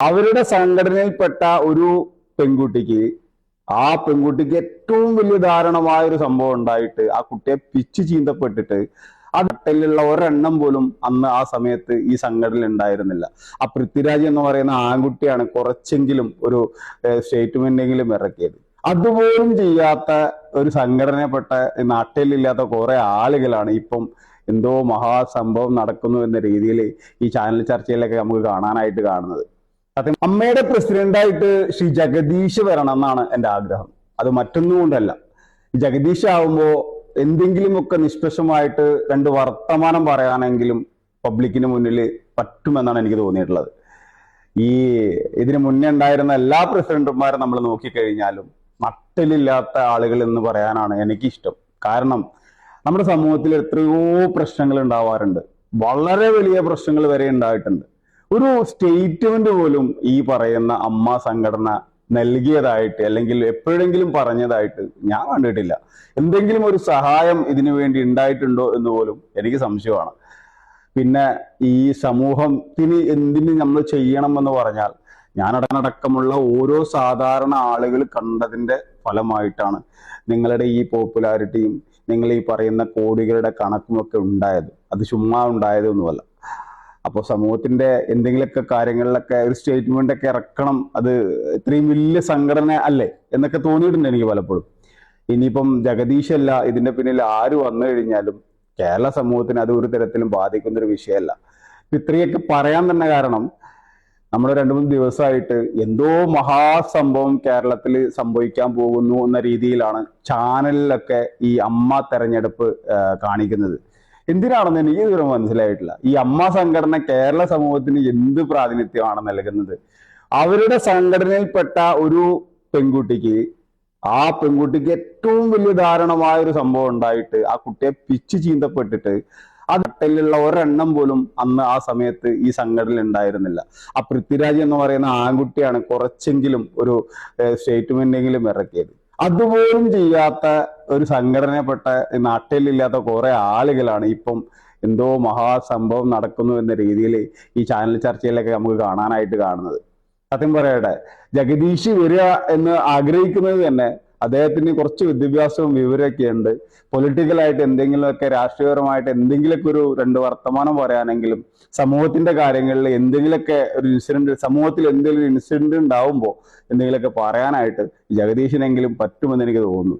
അവരുടെ സംഘടനയിൽപ്പെട്ട ഒരു പെൺകുട്ടിക്ക് ആ പെൺകുട്ടിക്ക് ഏറ്റവും വലിയ ദാരുണമായ ഒരു സംഭവം ഉണ്ടായിട്ട് ആ കുട്ടിയെ പിച്ചു ചീന്തപ്പെട്ടിട്ട് ആ നട്ടലിലുള്ള ഒരെണ്ണം പോലും അന്ന് ആ സമയത്ത് ഈ സംഘടനയിൽ ഉണ്ടായിരുന്നില്ല. ആ പൃഥ്വിരാജ് എന്ന് പറയുന്ന ആൺകുട്ടിയാണ് കുറച്ചെങ്കിലും ഒരു സ്റ്റേറ്റ്മെന്റെങ്കിലും ഇറക്കിയത്. അതുപോലും ചെയ്യാത്ത ഒരു സംഘടനപ്പെട്ട നാട്ടിലില്ലാത്ത കുറെ ആളുകളാണ് ഇപ്പം എന്തോ മഹാസംഭവം നടക്കുന്നു എന്ന രീതിയിൽ ഈ ചാനൽ ചർച്ചയിലൊക്കെ നമുക്ക് കാണാനായിട്ട് കാണുന്നത്. സത്യം അമ്മയുടെ പ്രസിഡന്റായിട്ട് ശ്രീ ജഗദീഷ് വരണം എന്നാണ് എന്റെ ആഗ്രഹം. അത് മറ്റൊന്നും കൊണ്ടല്ല. ജഗദീഷ് ആവുമ്പോ എന്തെങ്കിലുമൊക്കെ നിഷ്പക്ഷമായിട്ട് രണ്ട് വർത്തമാനം പറയാനെങ്കിലും പബ്ലിക്കിന് മുന്നിൽ പറ്റുമെന്നാണ് എനിക്ക് തോന്നിയിട്ടുള്ളത്. ഈ ഇതിന് മുന്നേ ഉണ്ടായിരുന്ന എല്ലാ പ്രസിഡന്റുമാരും നമ്മൾ നോക്കിക്കഴിഞ്ഞാലും നട്ടലില്ലാത്ത ആളുകൾ എന്ന് പറയാനാണ് എനിക്കിഷ്ടം. കാരണം നമ്മുടെ സമൂഹത്തിൽ എത്രയോ പ്രശ്നങ്ങൾ ഉണ്ടാവാറുണ്ട്. വളരെ വലിയ പ്രശ്നങ്ങൾ വരെ ഉണ്ടായിട്ടുണ്ട്. ഒരു സ്റ്റേറ്റ്മെന്റ് പോലും ഈ പറയുന്ന അമ്മ സംഘടന നൽകിയതായിട്ട് അല്ലെങ്കിൽ എപ്പോഴെങ്കിലും പറഞ്ഞതായിട്ട് ഞാൻ കണ്ടിട്ടില്ല. എന്തെങ്കിലും ഒരു സഹായം ഇതിനു വേണ്ടി ഉണ്ടായിട്ടുണ്ടോ എന്ന് പോലും എനിക്ക് സംശയമാണ്. പിന്നെ ഈ സമൂഹത്തിന് എന്തിന് നമ്മൾ ചെയ്യണം എന്ന് പറഞ്ഞാൽ ഞാനടക്കമുള്ള ഓരോ സാധാരണ ആളുകൾ കണ്ടതിന്റെ ഫലമായിട്ടാണ് നിങ്ങളുടെ ഈ പോപ്പുലാരിറ്റിയും നിങ്ങൾ ഈ പറയുന്ന കോടികളുടെ കണക്കുമൊക്കെ ഉണ്ടായത്. അത് ചുമ്മാ ഉണ്ടായതൊന്നുമല്ല അപ്പോൾ സമൂഹത്തിന്റെ എന്തെങ്കിലുമൊക്കെ കാര്യങ്ങളിലൊക്കെ ഒരു സ്റ്റേറ്റ്മെന്റ് ഒക്കെ ഇറക്കണം അത് ഇത്രയും വലിയ സംഘടന അല്ലേ എന്നൊക്കെ തോന്നിയിട്ടുണ്ട് എനിക്ക് പലപ്പോഴും. ഇനിയിപ്പം ജഗദീഷ് അല്ല ഇതിന്റെ പിന്നിൽ ആര് വന്നു കഴിഞ്ഞാലും കേരള സമൂഹത്തിന് അത് ഒരു തരത്തിലും ബാധിക്കുന്ന ഒരു വിഷയമല്ല ഇത്രയൊക്കെ പറയാൻ തന്നെ കാരണം നമ്മൾ രണ്ടു മൂന്ന് ദിവസമായിട്ട് എന്തോ മഹാസംഭവം കേരളത്തിൽ സംഭവിക്കാൻ പോകുന്നു എന്ന രീതിയിലാണ് ചാനലിലൊക്കെ ഈ അമ്മ തെരഞ്ഞെടുപ്പ് കാണിക്കുന്നത്. എന്തിനാണെന്ന് എനിക്ക് ഇതുവരെ മനസ്സിലായിട്ടില്ല. ഈ അമ്മ സംഘടന കേരള സമൂഹത്തിന് എന്ത് പ്രാതിനിധ്യമാണ് നൽകുന്നത്? അവരുടെ സംഘടനയിൽപ്പെട്ട ഒരു പെൺകുട്ടിക്ക് ആ പെൺകുട്ടിക്ക് ഏറ്റവും വലിയ ദാരുണമായ ഒരു സംഭവം ഉണ്ടായിട്ട് ആ കുട്ടിയെ പിച്ചു ചീന്തപ്പെട്ടിട്ട് ആ തട്ടലിലുള്ള ഒരെണ്ണം പോലും അന്ന് ആ സമയത്ത് ഈ സംഘടനയിൽ ഉണ്ടായിരുന്നില്ല. ആ പൃഥ്വിരാജ് എന്ന് പറയുന്ന ആൺകുട്ടിയാണ് കുറച്ചെങ്കിലും ഒരു സ്റ്റേറ്റ്മെന്റെങ്കിലും ഇറക്കിയത്. അതുപോലും ചെയ്യാത്ത ഒരു സംഘടനപ്പെട്ട നാട്ടിലില്ലാത്ത കുറെ ആളുകളാണ് ഇപ്പം എന്തോ മഹാസംഭവം നടക്കുന്നു എന്ന രീതിയിൽ ഈ ചാനൽ ചർച്ചയിലൊക്കെ നമുക്ക് കാണാനായിട്ട് കാണുന്നത്. സത്യം പറയട്ടെ ജഗദീഷ് വരിക എന്ന് ആഗ്രഹിക്കുന്നത് തന്നെ അദ്ദേഹത്തിന് കുറച്ച് വിദ്യാഭ്യാസവും വിവരമൊക്കെ ഉണ്ട്. പൊളിറ്റിക്കലായിട്ട് എന്തെങ്കിലുമൊക്കെ രാഷ്ട്രീയപരമായിട്ട് എന്തെങ്കിലുമൊക്കെ ഒരു രണ്ട് വർത്തമാനം പറയാനെങ്കിലും സമൂഹത്തിന്റെ കാര്യങ്ങളിൽ എന്തെങ്കിലുമൊക്കെ ഒരു ഇൻസിഡന്റ് സമൂഹത്തിൽ എന്തെങ്കിലും ഇൻസിഡന്റ് ഉണ്ടാവുമ്പോൾ എന്തെങ്കിലുമൊക്കെ പറയാനായിട്ട് ജഗദീഷിനെങ്കിലും പറ്റുമെന്ന് എനിക്ക് തോന്നുന്നു.